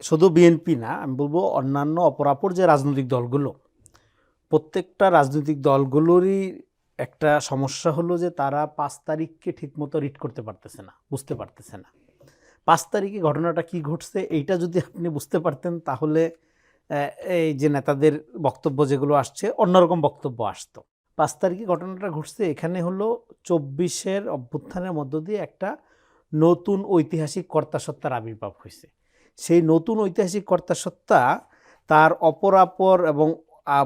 শুধু বিএনপি না, আমি বলব অন্যান্য অপরাপর যে রাজনৈতিক দলগুলো, প্রত্যেকটা রাজনৈতিক দলগুলোরই একটা সমস্যা হলো যে তারা পাঁচ তারিখকে ঠিকমতো রিড করতে পারতেছে না, বুঝতে পারতেছে না। পাঁচ তারিখে ঘটনাটা কি ঘটছে এইটা যদি আপনি বুঝতে পারতেন তাহলে এই যে নেতাদের বক্তব্য যেগুলো আসছে, অন্যরকম বক্তব্য আসতো। পাঁচ তারিখে ঘটনাটা ঘটছে এখানে হলো চব্বিশের অভ্যুত্থানের মধ্য দিয়ে একটা নতুন ঐতিহাসিক কর্তাসত্তার আবির্ভাব হয়েছে। সেই নতুন ঐতিহাসিক কর্তাসত্তা তার অপরাপর এবং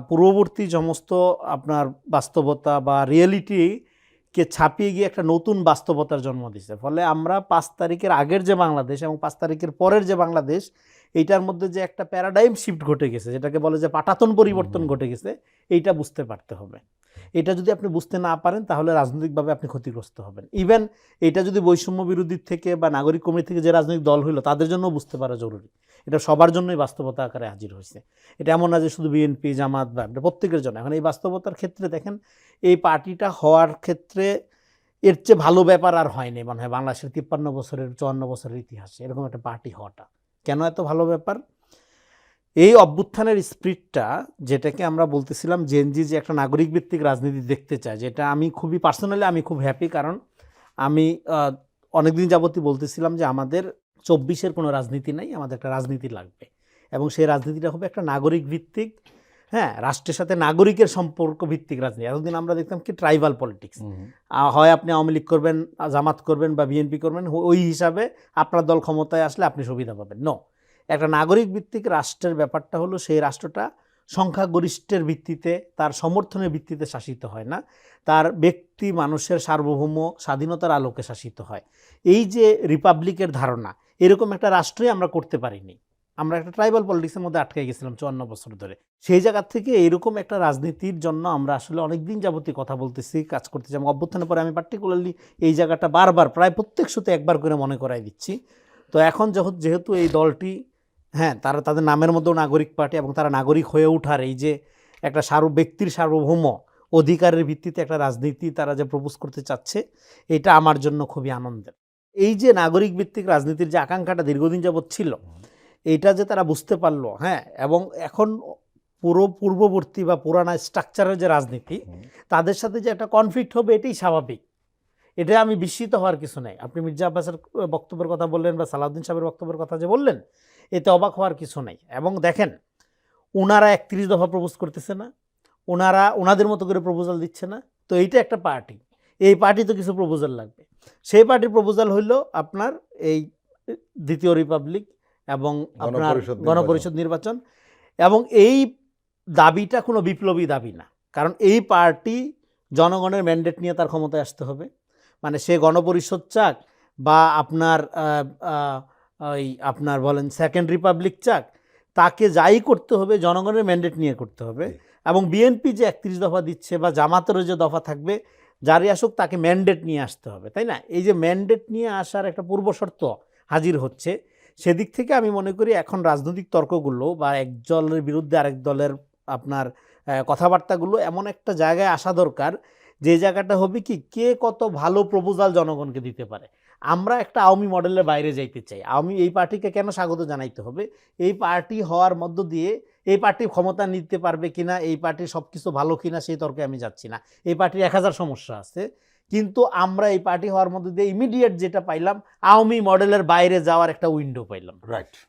পূর্ববর্তী সমস্ত আপনার বাস্তবতা বা রিয়েলিটিকে ছাপিয়ে গিয়ে একটা নতুন বাস্তবতার জন্ম দিচ্ছে ফলে আমরা পাঁচ তারিখের আগের যে বাংলাদেশ এবং পাঁচ তারিখের পরের যে বাংলাদেশ এইটার মধ্যে যে একটা প্যারাডাইম শিফট ঘটে গেছে যেটাকে বলে যে পাটাতন পরিবর্তন ঘটে গেছে এইটা বুঝতে পারতে হবে। এটা যদি আপনি বুঝতে না পারেন, তাহলে রাজনৈতিকভাবে আপনি ক্ষতিগ্রস্ত হবেন। ইভেন এটা যদি বৈষম্য বিরোধী থেকে বা নাগরিক কমিটি থেকে যে রাজনৈতিক দল হইল, তাদের জন্য বুঝতে পারা জরুরি। এটা সবার জন্যই বাস্তবতা আকারে হাজির হয়েছে এটা এমন না যে শুধু বিএনপি জামাত, বা প্রত্যেকের জন্য। এখন এই বাস্তবতার ক্ষেত্রে দেখেন, এই পার্টিটা হওয়ার ক্ষেত্রে এর চেয়ে ভালো ব্যাপার আর হয়নি মনে হয় বাংলাদেশের তিপ্পান্ন বছরের, চুয়ান্ন বছরের ইতিহাসে এরকম একটা পার্টি হওয়াটা। কেন এত ভালো ব্যাপার? এই অভ্যুত্থানের স্পিরিটটা যেটাকে আমরা বলতেছিলাম জেনজি যে একটা নাগরিক ভিত্তিক রাজনীতি দেখতে চায় যেটা আমি খুবই পার্সোনালি আমি খুব হ্যাপি কারণ আমি অনেকদিন যাবতই বলতেছিলাম যে আমাদের চব্বিশের কোনো রাজনীতি নাই আমাদের একটা রাজনীতি লাগবে। এবং সেই রাজনীতিটা হবে একটা নাগরিক ভিত্তিক হ্যাঁ রাষ্ট্রের সাথে নাগরিকের সম্পর্ক ভিত্তিক রাজনীতি। এতদিন আমরা দেখতাম কি ট্রাইবাল পলিটিক্স হয় আপনি আওয়ামী লীগ করবেন জামাত করবেন বা বিএনপি করবেন ওই হিসাবে আপনার দল ক্ষমতায় আসলে আপনি সুবিধা পাবেন। নো একটা নাগরিক ভিত্তিক রাষ্ট্রের ব্যাপারটা হলো সেই রাষ্ট্রটা সংখ্যাগরিষ্ঠের ভিত্তিতে, তার সমর্থনের ভিত্তিতে শাসিত হয় না। তার ব্যক্তি মানুষের সার্বভৌম স্বাধীনতার আলোকে শাসিত হয়। এই যে রিপাবলিকের ধারণা, এরকম একটা রাষ্ট্রই আমরা করতে পারিনি। আমরা একটা ট্রাইবাল পলিটিক্সের মধ্যে আটকে গেছিলাম চুয়ান্ন বছর ধরে। সেই জায়গা থেকে এরকম একটা রাজনীতির জন্য আমরা আসলে অনেক দিন যাবতীয় কথা বলতেছি, কাজ করতেছি। এবং অভ্যুত্থানের পরে আমি পার্টিকুলারলি এই জায়গাটা বারবার, প্রায় প্রত্যেক শুতে একবার করে মনে করাই দিচ্ছি। তো এখন যেহেতু এই দলটি হ্যাঁ তারা তাদের নামের মধ্যেও নাগরিক পার্টি এবং তারা নাগরিক হয়ে ওঠার এই যে একটা সার্ব, ব্যক্তির সার্বভৌম অধিকারের ভিত্তিতে একটা রাজনীতি তারা যে প্রপোজ করতে চাচ্ছে, এটা আমার জন্য খুবই আনন্দের। এই যে নাগরিক ভিত্তিক রাজনীতির যে আকাঙ্ক্ষাটা দীর্ঘদিন যাবৎ ছিল এইটা যে তারা বুঝতে পারল হ্যাঁ এবং এখন পুরো পূর্ববর্তী বা পুরানা স্ট্রাকচারের যে রাজনীতি, তাদের সাথে যে একটা কনফ্লিক্ট হবে এটাই স্বাভাবিক। এটা আমি বিস্মিত হওয়ার কিছু নাই। আপনি মির্জা আব্বাসের বক্তব্যের কথা বললেন বা সালাউদ্দিন সাহেবের বক্তব্যের কথা যে বললেন এতে অবাক হওয়ার কিছু নেই। এবং দেখেন ওনারা একত্রিশ দফা প্রপোজ করতেছে না ওনারা ওনাদের মতো করে প্রপোজাল দিচ্ছে না। তো এইটা একটা পার্টি এই পার্টি তো কিছু প্রপোজাল লাগবে। সেই পার্টির প্রপোজাল হইল আপনার এই দ্বিতীয় রিপাবলিক এবং আপনার গণপরিষদ নির্বাচন। এবং এই দাবিটা কোনো বিপ্লবী দাবি না। কারণ এই পার্টি জনগণের ম্যান্ডেট নিয়ে তার ক্ষমতায় আসতে হবে। মানে সে গণপরিষদ চাক বা আপনার ওই আপনার বলেন সেকেন্ড রিপাবলিক চাক তাকে যাই করতে হবে জনগণের ম্যান্ডেট নিয়ে করতে হবে। এবং বিএনপি যে একত্রিশ দফা দিচ্ছে বা জামাতেরও যে দফা থাকবে যারই আসুক তাকে ম্যান্ডেট নিয়ে আসতে হবে তাই না? এই যে ম্যান্ডেট নিয়ে আসার একটা পূর্ব শর্ত হাজির হচ্ছে সেদিক থেকে আমি মনে করি এখন রাজনৈতিক তর্কগুলো বা এক দলের বিরুদ্ধে আরেক দলের আপনার কথাবার্তাগুলো এমন একটা জায়গায় আসা দরকার যে জায়গাটা হবে কি কে কত ভালো প্রপোজাল জনগণকে দিতে পারে। আমরা একটা আওয়ামী মডেলের বাইরে যাইতে চাই। আওয়ামী এই পার্টিকে কেন স্বাগত জানাইতে হবে? এই পার্টি হওয়ার মধ্য দিয়ে এই পার্টি ক্ষমতা নিতে পারবে কিনা, এই পার্টি সব কিছু ভালো কিনা সেই তর্কে আমি যাচ্ছি না। এই পার্টির এক হাজার সমস্যা আছে। কিন্তু আমরা এই পার্টি হওয়ার মধ্যে দিয়ে ইমিডিয়েট যেটা পাইলাম, আওয়ামী মডেলের বাইরে যাওয়ার একটা উইন্ডো পাইলাম। রাইট